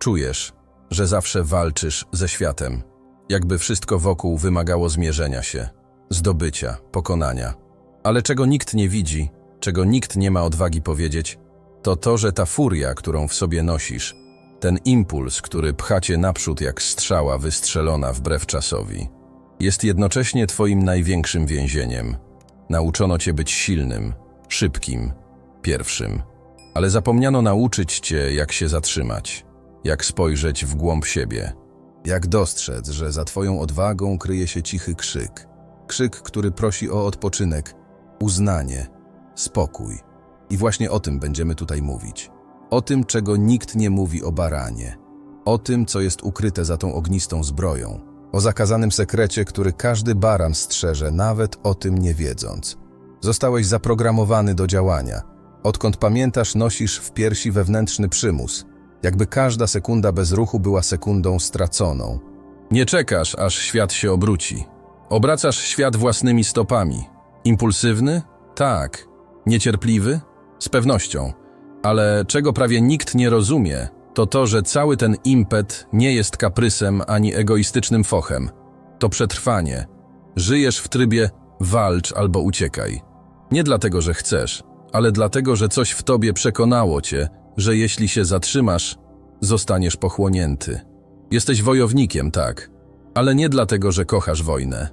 Czujesz, że zawsze walczysz ze światem, jakby wszystko wokół wymagało zmierzenia się, zdobycia, pokonania. Ale czego nikt nie widzi, czego nikt nie ma odwagi powiedzieć, to to, że ta furia, którą w sobie nosisz, ten impuls, który pcha cię naprzód jak strzała wystrzelona wbrew czasowi, jest jednocześnie twoim największym więzieniem. Nauczono cię być silnym, szybkim, pierwszym. Ale zapomniano nauczyć cię, jak się zatrzymać, jak spojrzeć w głąb siebie, jak dostrzec, że za twoją odwagą kryje się cichy krzyk. Krzyk, który prosi o odpoczynek, uznanie, spokój. I właśnie o tym będziemy tutaj mówić. O tym, czego nikt nie mówi o baranie. O tym, co jest ukryte za tą ognistą zbroją. O zakazanym sekrecie, który każdy baran strzeże, nawet o tym nie wiedząc. Zostałeś zaprogramowany do działania. Odkąd pamiętasz, nosisz w piersi wewnętrzny przymus. Jakby każda sekunda bez ruchu była sekundą straconą. Nie czekasz, aż świat się obróci. Obracasz świat własnymi stopami. Impulsywny? Tak. Niecierpliwy? Z pewnością. Ale czego prawie nikt nie rozumie, to to, że cały ten impet nie jest kaprysem ani egoistycznym fochem. To przetrwanie. Żyjesz w trybie walcz albo uciekaj. Nie dlatego, że chcesz, ale dlatego, że coś w tobie przekonało cię, że jeśli się zatrzymasz, zostaniesz pochłonięty. Jesteś wojownikiem, tak, ale nie dlatego, że kochasz wojnę,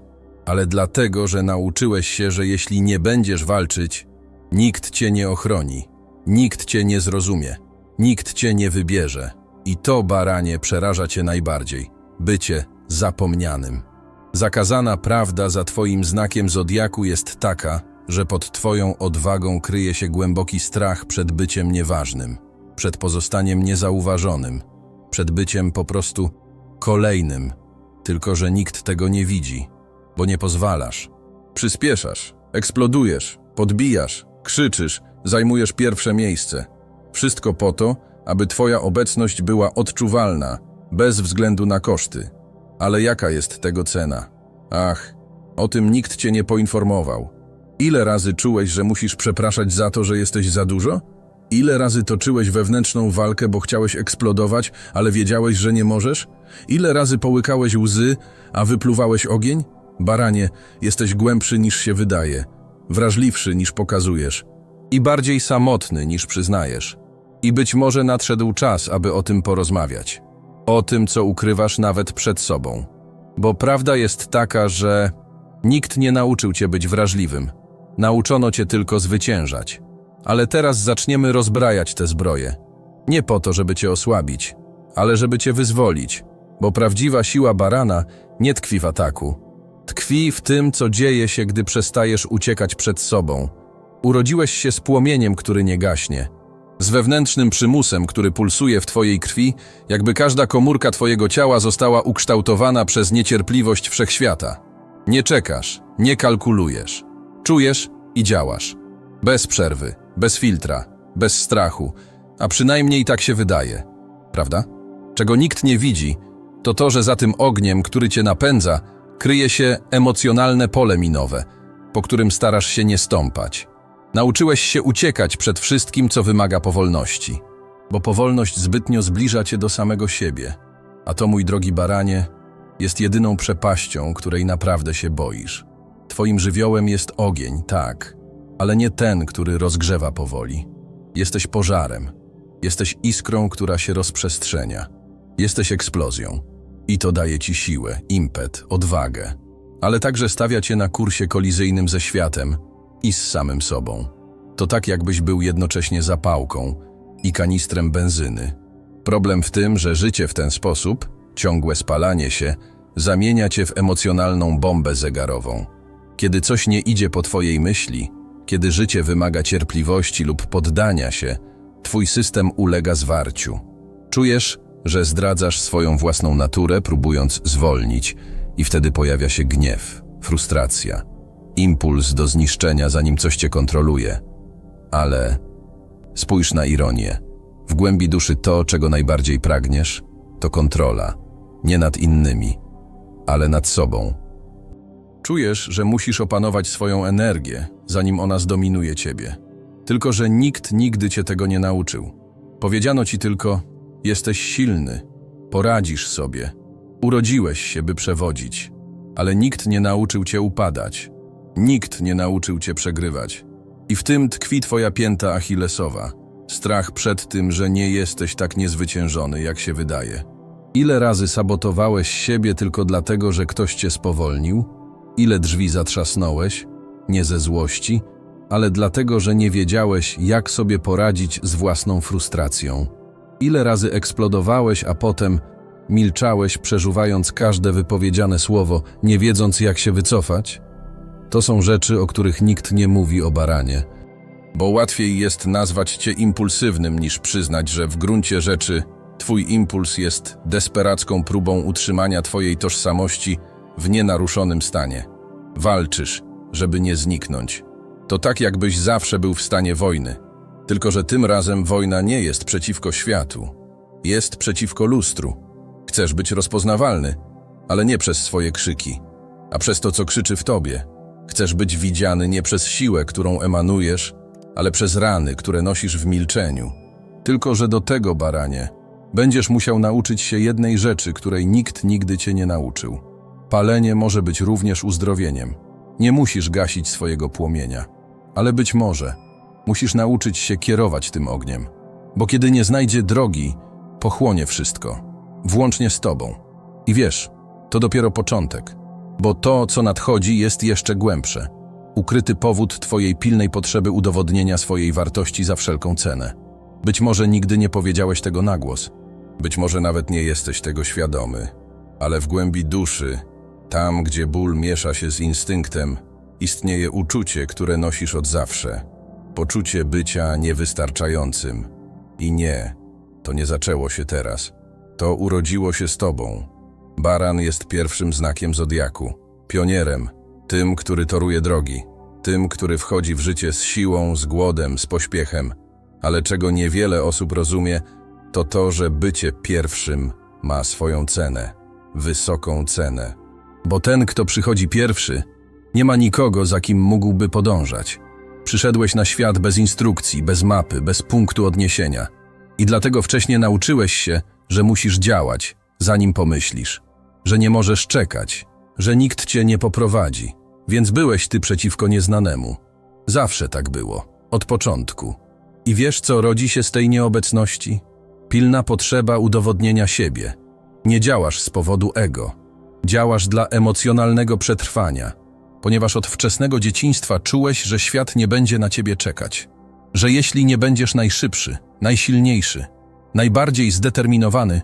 ale dlatego, że nauczyłeś się, że jeśli nie będziesz walczyć, nikt cię nie ochroni, nikt cię nie zrozumie, nikt cię nie wybierze. I to, baranie, przeraża cię najbardziej bycie zapomnianym. Zakazana prawda za twoim znakiem zodiaku jest taka, że pod twoją odwagą kryje się głęboki strach przed byciem nieważnym, przed pozostaniem niezauważonym, przed byciem po prostu kolejnym, tylko że nikt tego nie widzi, bo nie pozwalasz. Przyspieszasz, eksplodujesz, podbijasz, krzyczysz, zajmujesz pierwsze miejsce. Wszystko po to, aby twoja obecność była odczuwalna, bez względu na koszty. Ale jaka jest tego cena? Ach, o tym nikt cię nie poinformował. Ile razy czułeś, że musisz przepraszać za to, że jesteś za dużo? Ile razy toczyłeś wewnętrzną walkę, bo chciałeś eksplodować, ale wiedziałeś, że nie możesz? Ile razy połykałeś łzy, a wypluwałeś ogień? Baranie, jesteś głębszy niż się wydaje, wrażliwszy niż pokazujesz i bardziej samotny niż przyznajesz. I być może nadszedł czas, aby o tym porozmawiać. O tym, co ukrywasz nawet przed sobą. Bo prawda jest taka, że nikt nie nauczył cię być wrażliwym. Nauczono cię tylko zwyciężać. Ale teraz zaczniemy rozbrajać te zbroje. Nie po to, żeby cię osłabić, ale żeby cię wyzwolić. Bo prawdziwa siła barana nie tkwi w ataku. Tkwi w tym, co dzieje się, gdy przestajesz uciekać przed sobą. Urodziłeś się z płomieniem, który nie gaśnie. Z wewnętrznym przymusem, który pulsuje w twojej krwi, jakby każda komórka twojego ciała została ukształtowana przez niecierpliwość wszechświata. Nie czekasz, nie kalkulujesz. Czujesz i działasz. Bez przerwy, bez filtra, bez strachu, a przynajmniej tak się wydaje. Prawda? Czego nikt nie widzi, to to, że za tym ogniem, który cię napędza, kryje się emocjonalne pole minowe, po którym starasz się nie stąpać. Nauczyłeś się uciekać przed wszystkim, co wymaga powolności, bo powolność zbytnio zbliża cię do samego siebie. A to, mój drogi baranie, jest jedyną przepaścią, której naprawdę się boisz. Twoim żywiołem jest ogień, tak, ale nie ten, który rozgrzewa powoli. Jesteś pożarem, jesteś iskrą, która się rozprzestrzenia. Jesteś eksplozją. I to daje ci siłę, impet, odwagę, ale także stawia cię na kursie kolizyjnym ze światem i z samym sobą. To tak, jakbyś był jednocześnie zapałką i kanistrem benzyny. Problem w tym, że życie w ten sposób, ciągłe spalanie się, zamienia cię w emocjonalną bombę zegarową. Kiedy coś nie idzie po twojej myśli, kiedy życie wymaga cierpliwości lub poddania się, twój system ulega zwarciu. Czujesz, że zdradzasz swoją własną naturę, próbując zwolnić, i wtedy pojawia się gniew, frustracja, impuls do zniszczenia, zanim coś cię kontroluje. Ale spójrz na ironię. W głębi duszy to, czego najbardziej pragniesz, to kontrola, nie nad innymi, ale nad sobą. Czujesz, że musisz opanować swoją energię, zanim ona zdominuje ciebie. Tylko, że nikt nigdy cię tego nie nauczył. Powiedziano ci tylko: Jesteś silny, poradzisz sobie. Urodziłeś się, by przewodzić, ale nikt nie nauczył cię upadać. Nikt nie nauczył cię przegrywać. I w tym tkwi twoja pięta achillesowa. Strach przed tym, że nie jesteś tak niezwyciężony, jak się wydaje. Ile razy sabotowałeś siebie tylko dlatego, że ktoś cię spowolnił? Ile drzwi zatrzasnąłeś? Nie ze złości, ale dlatego, że nie wiedziałeś, jak sobie poradzić z własną frustracją. Ile razy eksplodowałeś, a potem milczałeś, przeżuwając każde wypowiedziane słowo, nie wiedząc, jak się wycofać? To są rzeczy, o których nikt nie mówi o baranie. Bo łatwiej jest nazwać cię impulsywnym, niż przyznać, że w gruncie rzeczy twój impuls jest desperacką próbą utrzymania twojej tożsamości w nienaruszonym stanie. Walczysz, żeby nie zniknąć. To tak, jakbyś zawsze był w stanie wojny. Tylko, że tym razem wojna nie jest przeciwko światu. Jest przeciwko lustru. Chcesz być rozpoznawalny, ale nie przez swoje krzyki, a przez to, co krzyczy w tobie. Chcesz być widziany nie przez siłę, którą emanujesz, ale przez rany, które nosisz w milczeniu. Tylko, że do tego, baranie, będziesz musiał nauczyć się jednej rzeczy, której nikt nigdy cię nie nauczył. Palenie może być również uzdrowieniem. Nie musisz gasić swojego płomienia, ale być może musisz nauczyć się kierować tym ogniem, bo kiedy nie znajdzie drogi, pochłonie wszystko, włącznie z tobą. I wiesz, to dopiero początek, bo to, co nadchodzi, jest jeszcze głębsze. Ukryty powód twojej pilnej potrzeby udowodnienia swojej wartości za wszelką cenę. Być może nigdy nie powiedziałeś tego na głos, być może nawet nie jesteś tego świadomy, ale w głębi duszy, tam gdzie ból miesza się z instynktem, istnieje uczucie, które nosisz od zawsze. Poczucie bycia niewystarczającym. I nie, to nie zaczęło się teraz. To urodziło się z tobą. Baran jest pierwszym znakiem zodiaku, pionierem, tym, który toruje drogi, tym, który wchodzi w życie z siłą, z głodem, z pośpiechem. Ale czego niewiele osób rozumie, to to, że bycie pierwszym ma swoją cenę, wysoką cenę. Bo ten, kto przychodzi pierwszy, nie ma nikogo, za kim mógłby podążać. Przyszedłeś na świat bez instrukcji, bez mapy, bez punktu odniesienia. I dlatego wcześniej nauczyłeś się, że musisz działać, zanim pomyślisz, że nie możesz czekać, że nikt cię nie poprowadzi, więc byłeś ty przeciwko nieznanemu. Zawsze tak było, od początku. I wiesz, co rodzi się z tej nieobecności? Pilna potrzeba udowodnienia siebie. Nie działasz z powodu ego. Działasz dla emocjonalnego przetrwania, ponieważ od wczesnego dzieciństwa czułeś, że świat nie będzie na ciebie czekać. Że jeśli nie będziesz najszybszy, najsilniejszy, najbardziej zdeterminowany,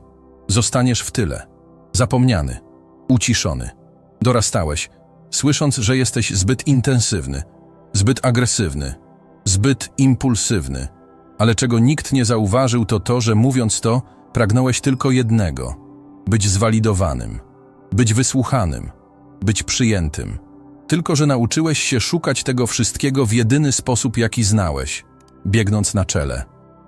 zostaniesz w tyle, zapomniany, uciszony. Dorastałeś, słysząc, że jesteś zbyt intensywny, zbyt agresywny, zbyt impulsywny. Ale czego nikt nie zauważył, to to, że mówiąc to, pragnąłeś tylko jednego być zwalidowanym, być wysłuchanym, być przyjętym. Tylko, że nauczyłeś się szukać tego wszystkiego w jedyny sposób, jaki znałeś, biegnąc na czele,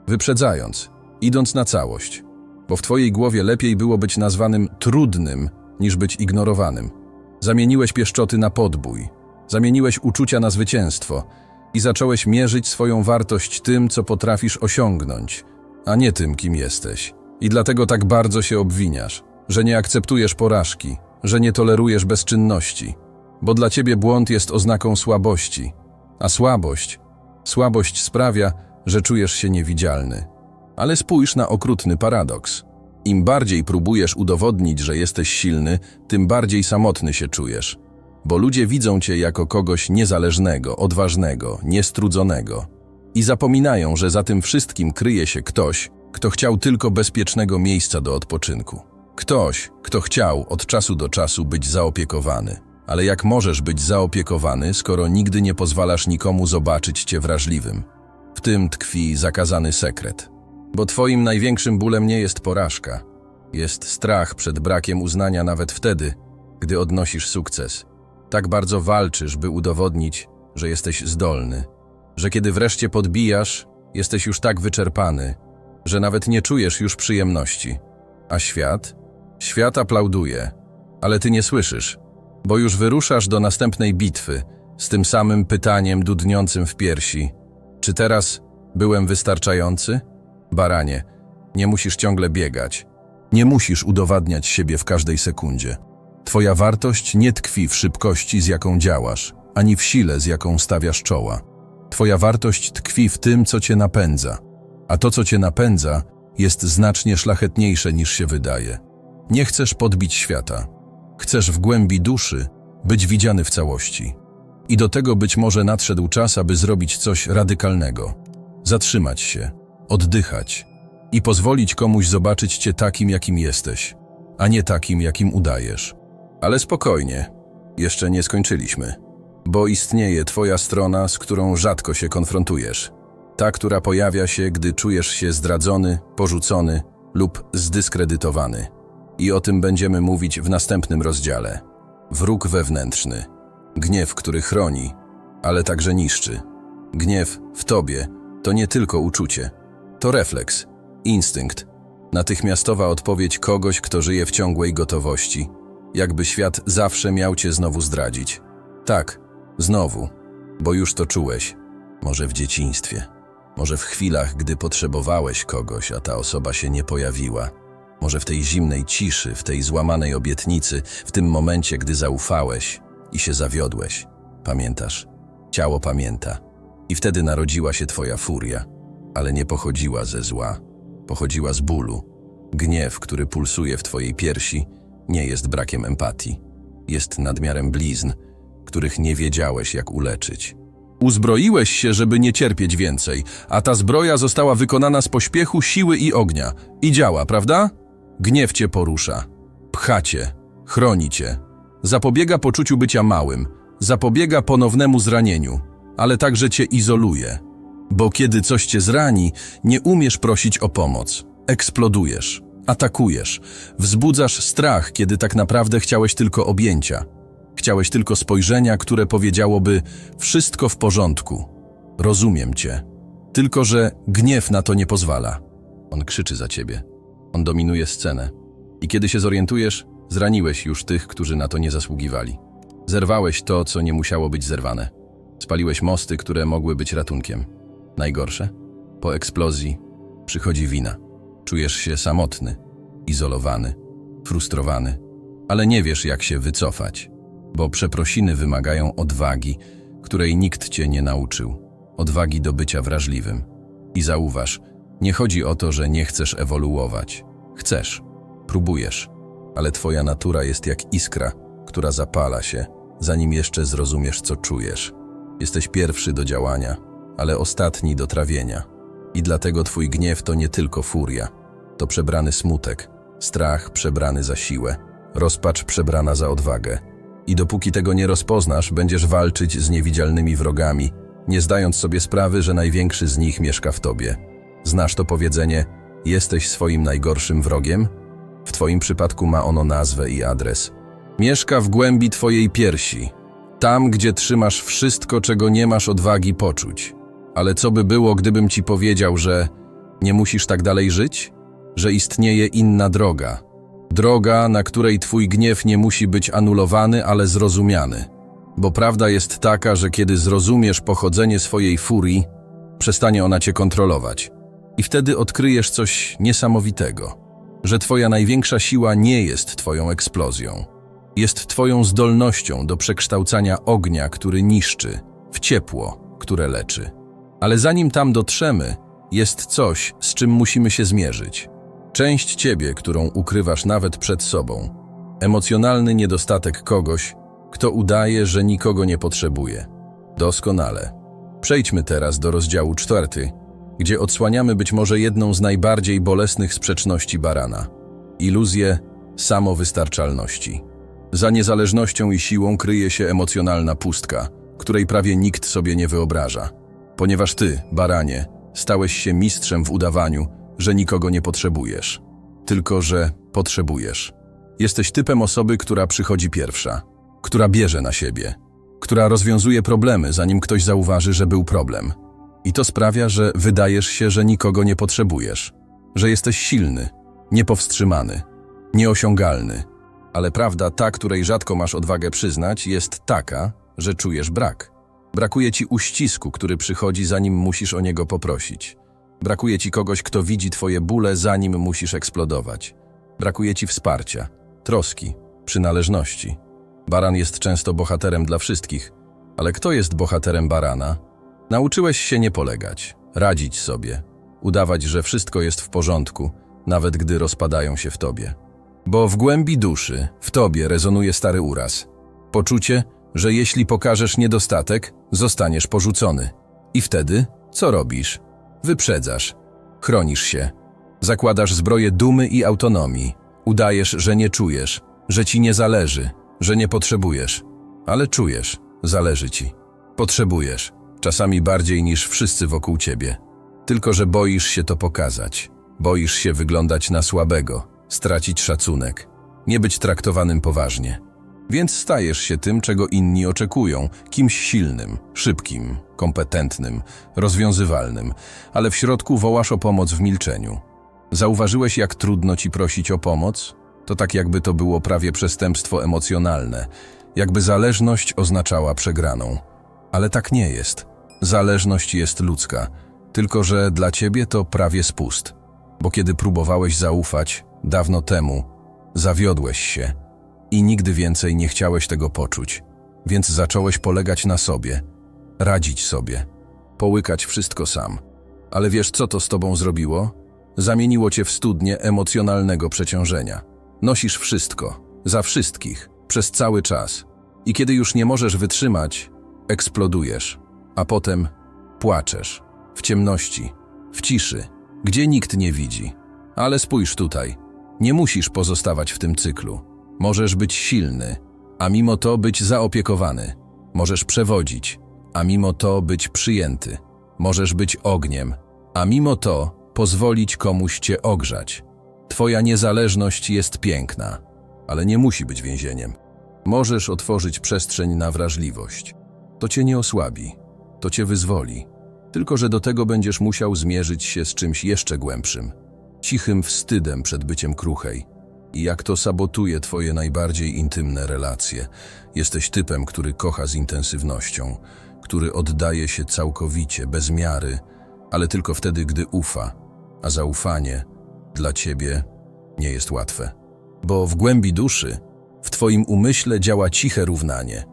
wyprzedzając, idąc na całość. Bo w twojej głowie lepiej było być nazwanym trudnym, niż być ignorowanym. Zamieniłeś pieszczoty na podbój, zamieniłeś uczucia na zwycięstwo i zacząłeś mierzyć swoją wartość tym, co potrafisz osiągnąć, a nie tym, kim jesteś. I dlatego tak bardzo się obwiniasz, że nie akceptujesz porażki, że nie tolerujesz bezczynności, bo dla ciebie błąd jest oznaką słabości, a słabość, słabość sprawia, że czujesz się niewidzialny. Ale spójrz na okrutny paradoks. Im bardziej próbujesz udowodnić, że jesteś silny, tym bardziej samotny się czujesz. Bo ludzie widzą cię jako kogoś niezależnego, odważnego, niestrudzonego. I zapominają, że za tym wszystkim kryje się ktoś, kto chciał tylko bezpiecznego miejsca do odpoczynku. Ktoś, kto chciał od czasu do czasu być zaopiekowany. Ale jak możesz być zaopiekowany, skoro nigdy nie pozwalasz nikomu zobaczyć cię wrażliwym? W tym tkwi zakazany sekret. Bo twoim największym bólem nie jest porażka. Jest strach przed brakiem uznania nawet wtedy, gdy odnosisz sukces. Tak bardzo walczysz, by udowodnić, że jesteś zdolny. Że kiedy wreszcie podbijasz, jesteś już tak wyczerpany, że nawet nie czujesz już przyjemności. A świat? Świat aplauduje, ale ty nie słyszysz, bo już wyruszasz do następnej bitwy z tym samym pytaniem dudniącym w piersi. Czy teraz byłem wystarczający? Baranie, Nie musisz ciągle biegać. Nie musisz udowadniać siebie w każdej sekundzie. Twoja wartość nie tkwi w szybkości, z jaką działasz, ani w sile, z jaką stawiasz czoła. Twoja wartość tkwi w tym, co cię napędza. A to, co cię napędza, jest znacznie szlachetniejsze niż się wydaje. Nie chcesz podbić świata. Chcesz w głębi duszy być widziany w całości. I do tego być może nadszedł czas, aby zrobić coś radykalnego. Zatrzymać się, oddychać i pozwolić komuś zobaczyć cię takim, jakim jesteś, a nie takim, jakim udajesz. Ale spokojnie, jeszcze nie skończyliśmy. Bo istnieje twoja strona, z którą rzadko się konfrontujesz. Ta, która pojawia się, gdy czujesz się zdradzony, porzucony lub zdyskredytowany. I o tym będziemy mówić w następnym rozdziale. Wróg wewnętrzny. Gniew, który chroni, ale także niszczy. Gniew w tobie to nie tylko uczucie. To refleks, instynkt, natychmiastowa odpowiedź kogoś, kto żyje w ciągłej gotowości, jakby świat zawsze miał cię znowu zdradzić. Tak, znowu, bo już to czułeś. Może w dzieciństwie, może w chwilach, gdy potrzebowałeś kogoś, a ta osoba się nie pojawiła. Może w tej zimnej ciszy, w tej złamanej obietnicy, w tym momencie, gdy zaufałeś i się zawiodłeś. Pamiętasz? Ciało pamięta. I wtedy narodziła się twoja furia, ale nie pochodziła ze zła, pochodziła z bólu. Gniew, który pulsuje w twojej piersi, nie jest brakiem empatii. Jest nadmiarem blizn, których nie wiedziałeś, jak uleczyć. Uzbroiłeś się, żeby nie cierpieć więcej, a ta zbroja została wykonana z pośpiechu, siły i ognia. I działa, prawda? Gniew cię porusza, pcha cię, chroni cię, zapobiega poczuciu bycia małym, zapobiega ponownemu zranieniu, ale także cię izoluje. Bo kiedy coś cię zrani, nie umiesz prosić o pomoc. Eksplodujesz, atakujesz, wzbudzasz strach, kiedy tak naprawdę chciałeś tylko objęcia. Chciałeś tylko spojrzenia, które powiedziałoby wszystko w porządku. Rozumiem cię. Tylko, że gniew na to nie pozwala. On krzyczy za ciebie. On dominuje scenę. I kiedy się zorientujesz, zraniłeś już tych, którzy na to nie zasługiwali. Zerwałeś to, co nie musiało być zerwane. Spaliłeś mosty, które mogły być ratunkiem. Najgorsze? Po eksplozji przychodzi wina. Czujesz się samotny, izolowany, frustrowany, ale nie wiesz, jak się wycofać, bo przeprosiny wymagają odwagi, której nikt cię nie nauczył. Odwagi do bycia wrażliwym. I zauważ, nie chodzi o to, że nie chcesz ewoluować. Chcesz, próbujesz, ale twoja natura jest jak iskra, która zapala się, zanim jeszcze zrozumiesz, co czujesz. Jesteś pierwszy do działania, ale ostatni do trawienia. I dlatego twój gniew to nie tylko furia, to przebrany smutek, strach przebrany za siłę, rozpacz przebrana za odwagę. I dopóki tego nie rozpoznasz, będziesz walczyć z niewidzialnymi wrogami, nie zdając sobie sprawy, że największy z nich mieszka w tobie. Znasz to powiedzenie: jesteś swoim najgorszym wrogiem? W twoim przypadku ma ono nazwę i adres. Mieszka w głębi twojej piersi, tam, gdzie trzymasz wszystko, czego nie masz odwagi poczuć. Ale co by było, gdybym ci powiedział, że nie musisz tak dalej żyć? Że istnieje inna droga. Droga, na której twój gniew nie musi być anulowany, ale zrozumiany. Bo prawda jest taka, że kiedy zrozumiesz pochodzenie swojej furii, przestanie ona cię kontrolować. I wtedy odkryjesz coś niesamowitego. Że twoja największa siła nie jest twoją eksplozją. Jest twoją zdolnością do przekształcania ognia, który niszczy, w ciepło, które leczy. Ale zanim tam dotrzemy, jest coś, z czym musimy się zmierzyć. Część ciebie, którą ukrywasz nawet przed sobą. Emocjonalny niedostatek kogoś, kto udaje, że nikogo nie potrzebuje. Doskonale. Przejdźmy teraz do rozdziału czwarty, gdzie odsłaniamy być może jedną z najbardziej bolesnych sprzeczności barana iluzję samowystarczalności. Za niezależnością i siłą kryje się emocjonalna pustka, której prawie nikt sobie nie wyobraża. Ponieważ ty, baranie, stałeś się mistrzem w udawaniu, że nikogo nie potrzebujesz. Tylko, że potrzebujesz. Jesteś typem osoby, która przychodzi pierwsza, która bierze na siebie, która rozwiązuje problemy, zanim ktoś zauważy, że był problem. I to sprawia, że wydajesz się, że nikogo nie potrzebujesz, że jesteś silny, niepowstrzymany, nieosiągalny. Ale prawda, ta, której rzadko masz odwagę przyznać, jest taka, że czujesz brak. Brakuje ci uścisku, który przychodzi, zanim musisz o niego poprosić. Brakuje ci kogoś, kto widzi twoje bóle, zanim musisz eksplodować. Brakuje ci wsparcia, troski, przynależności. Baran jest często bohaterem dla wszystkich, ale kto jest bohaterem barana? Nauczyłeś się nie polegać, radzić sobie, udawać, że wszystko jest w porządku, nawet gdy rozpadają się w tobie. Bo w głębi duszy, w tobie rezonuje stary uraz. Poczucie, że jeśli pokażesz niedostatek, zostaniesz porzucony. I wtedy co robisz? Wyprzedzasz, chronisz się, zakładasz zbroję dumy i autonomii, udajesz, że nie czujesz, że ci nie zależy, że nie potrzebujesz, ale czujesz, zależy ci. Potrzebujesz, czasami bardziej niż wszyscy wokół ciebie. Tylko, że boisz się to pokazać. Boisz się wyglądać na słabego, stracić szacunek, nie być traktowanym poważnie. Więc stajesz się tym, czego inni oczekują, kimś silnym, szybkim, kompetentnym, rozwiązywalnym, ale w środku wołasz o pomoc w milczeniu. Zauważyłeś, jak trudno ci prosić o pomoc? To tak, jakby to było prawie przestępstwo emocjonalne, jakby zależność oznaczała przegraną. Ale tak nie jest. Zależność jest ludzka, tylko że dla ciebie to prawie spust. Bo kiedy próbowałeś zaufać, dawno temu, zawiodłeś się i nigdy więcej nie chciałeś tego poczuć, więc zacząłeś polegać na sobie, radzić sobie, połykać wszystko sam. Ale wiesz, co to z tobą zrobiło? Zamieniło cię w studnię emocjonalnego przeciążenia. Nosisz wszystko, za wszystkich, przez cały czas. I kiedy już nie możesz wytrzymać, eksplodujesz, a potem płaczesz. W ciemności, w ciszy, gdzie nikt nie widzi. Ale spójrz tutaj, nie musisz pozostawać w tym cyklu. Możesz być silny, a mimo to być zaopiekowany. Możesz przewodzić, a mimo to być przyjęty. Możesz być ogniem, a mimo to pozwolić komuś cię ogrzać. Twoja niezależność jest piękna, ale nie musi być więzieniem. Możesz otworzyć przestrzeń na wrażliwość. To cię nie osłabi, to cię wyzwoli. Tylko, że do tego będziesz musiał zmierzyć się z czymś jeszcze głębszym cichym wstydem przed byciem kruchej. I jak to sabotuje twoje najbardziej intymne relacje. Jesteś typem, który kocha z intensywnością, który oddaje się całkowicie, bez miary, ale tylko wtedy, gdy ufa, a zaufanie dla ciebie nie jest łatwe. Bo w głębi duszy, w twoim umyśle działa ciche równanie.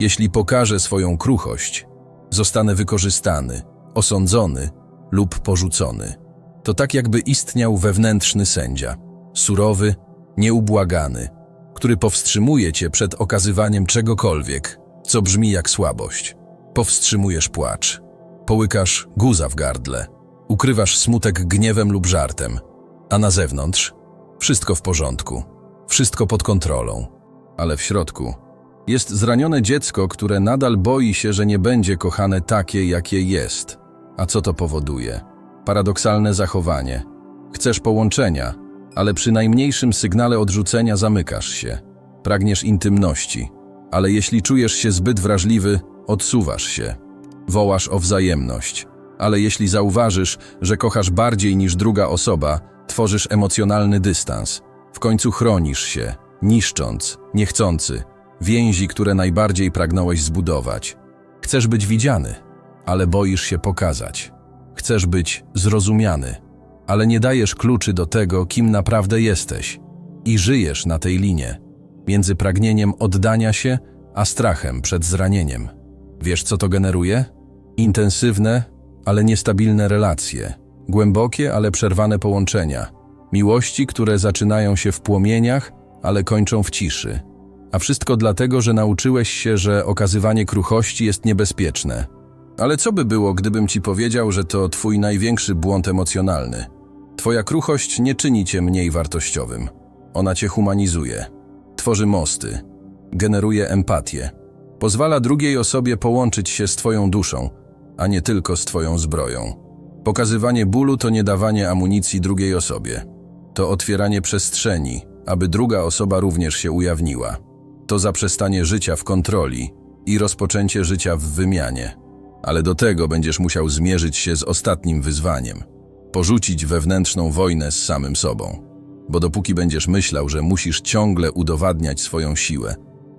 Jeśli pokażę swoją kruchość, zostanę wykorzystany, osądzony lub porzucony. To tak jakby istniał wewnętrzny sędzia, surowy, nieubłagany, który powstrzymuje cię przed okazywaniem czegokolwiek, co brzmi jak słabość. Powstrzymujesz płacz, połykasz guza w gardle, ukrywasz smutek gniewem lub żartem, a na zewnątrz wszystko w porządku, wszystko pod kontrolą, ale w środku jest zranione dziecko, które nadal boi się, że nie będzie kochane takie, jakie jest. A co to powoduje? Paradoksalne zachowanie. Chcesz połączenia, ale przy najmniejszym sygnale odrzucenia zamykasz się. Pragniesz intymności, ale jeśli czujesz się zbyt wrażliwy, odsuwasz się. Wołasz o wzajemność, ale jeśli zauważysz, że kochasz bardziej niż druga osoba, tworzysz emocjonalny dystans. W końcu chronisz się, niszcząc, niechcący, więzi, które najbardziej pragnąłeś zbudować. Chcesz być widziany, ale boisz się pokazać. Chcesz być zrozumiany, ale nie dajesz kluczy do tego, kim naprawdę jesteś. I żyjesz na tej linie, między pragnieniem oddania się, a strachem przed zranieniem. Wiesz, co to generuje? Intensywne, ale niestabilne relacje, głębokie, ale przerwane połączenia, miłości, które zaczynają się w płomieniach, ale kończą w ciszy. A wszystko dlatego, że nauczyłeś się, że okazywanie kruchości jest niebezpieczne. Ale co by było, gdybym ci powiedział, że to twój największy błąd emocjonalny? Twoja kruchość nie czyni cię mniej wartościowym. Ona cię humanizuje, tworzy mosty, generuje empatię, pozwala drugiej osobie połączyć się z twoją duszą, a nie tylko z twoją zbroją. Pokazywanie bólu to nie dawanie amunicji drugiej osobie. To otwieranie przestrzeni, aby druga osoba również się ujawniła. To zaprzestanie życia w kontroli i rozpoczęcie życia w wymianie. Ale do tego będziesz musiał zmierzyć się z ostatnim wyzwaniem porzucić wewnętrzną wojnę z samym sobą. Bo dopóki będziesz myślał, że musisz ciągle udowadniać swoją siłę,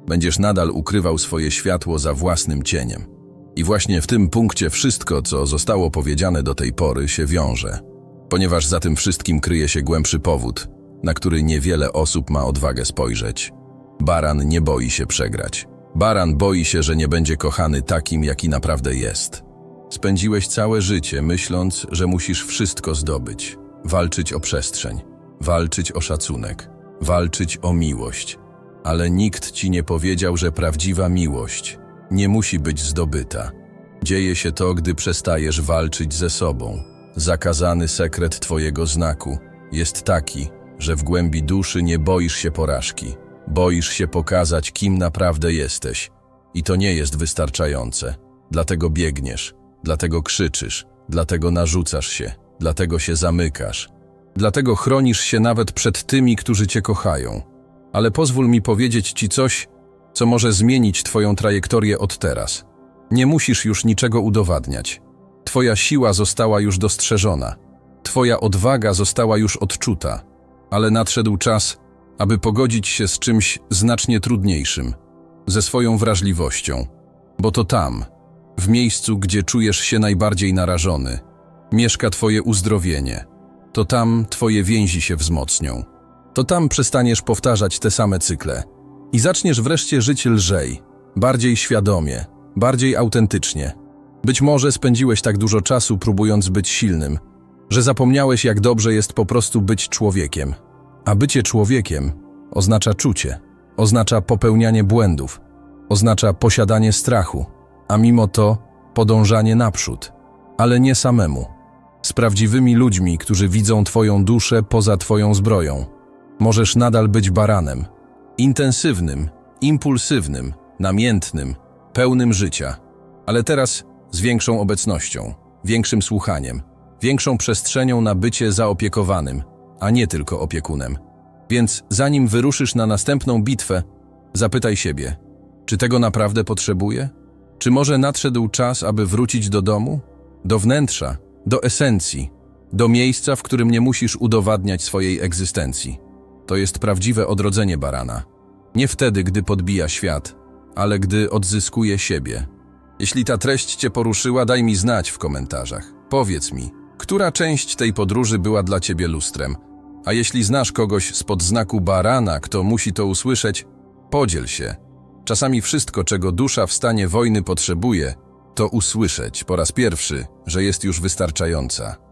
będziesz nadal ukrywał swoje światło za własnym cieniem. I właśnie w tym punkcie wszystko, co zostało powiedziane do tej pory, się wiąże. Ponieważ za tym wszystkim kryje się głębszy powód, na który niewiele osób ma odwagę spojrzeć. Baran nie boi się przegrać. Baran boi się, że nie będzie kochany takim, jaki naprawdę jest. Spędziłeś całe życie myśląc, że musisz wszystko zdobyć. Walczyć o przestrzeń, walczyć o szacunek, walczyć o miłość. Ale nikt ci nie powiedział, że prawdziwa miłość nie musi być zdobyta. Dzieje się to, gdy przestajesz walczyć ze sobą. Zakazany sekret twojego znaku jest taki, że w głębi duszy nie boisz się porażki. Boisz się pokazać, kim naprawdę jesteś. I to nie jest wystarczające. Dlatego biegniesz, dlatego krzyczysz, dlatego narzucasz się, dlatego się zamykasz. Dlatego chronisz się nawet przed tymi, którzy cię kochają. Ale pozwól mi powiedzieć ci coś, co może zmienić twoją trajektorię od teraz. Nie musisz już niczego udowadniać. Twoja siła została już dostrzeżona. Twoja odwaga została już odczuta. Ale nadszedł czas, aby pogodzić się z czymś znacznie trudniejszym ze swoją wrażliwością. Bo to tam, w miejscu, gdzie czujesz się najbardziej narażony, mieszka Twoje uzdrowienie. To tam Twoje więzi się wzmocnią. To tam przestaniesz powtarzać te same cykle i zaczniesz wreszcie żyć lżej, bardziej świadomie, bardziej autentycznie. Być może spędziłeś tak dużo czasu próbując być silnym, że zapomniałeś, jak dobrze jest po prostu być człowiekiem. A bycie człowiekiem oznacza czucie, oznacza popełnianie błędów, oznacza posiadanie strachu, a mimo to podążanie naprzód, ale nie samemu. Z prawdziwymi ludźmi, którzy widzą Twoją duszę poza Twoją zbroją. Możesz nadal być baranem. Intensywnym, impulsywnym, namiętnym, pełnym życia. Ale teraz z większą obecnością, większym słuchaniem, większą przestrzenią na bycie zaopiekowanym, a nie tylko opiekunem. Więc zanim wyruszysz na następną bitwę, zapytaj siebie, czy tego naprawdę potrzebuję? Czy może nadszedł czas, aby wrócić do domu? Do wnętrza, do esencji, do miejsca, w którym nie musisz udowadniać swojej egzystencji. To jest prawdziwe odrodzenie barana. Nie wtedy, gdy podbija świat, ale gdy odzyskuje siebie. Jeśli ta treść Cię poruszyła, daj mi znać w komentarzach. Powiedz mi, która część tej podróży była dla Ciebie lustrem? A jeśli znasz kogoś spod znaku barana, kto musi to usłyszeć, podziel się. Czasami wszystko, czego dusza w stanie wojny potrzebuje, to usłyszeć po raz pierwszy, że jest już wystarczająca.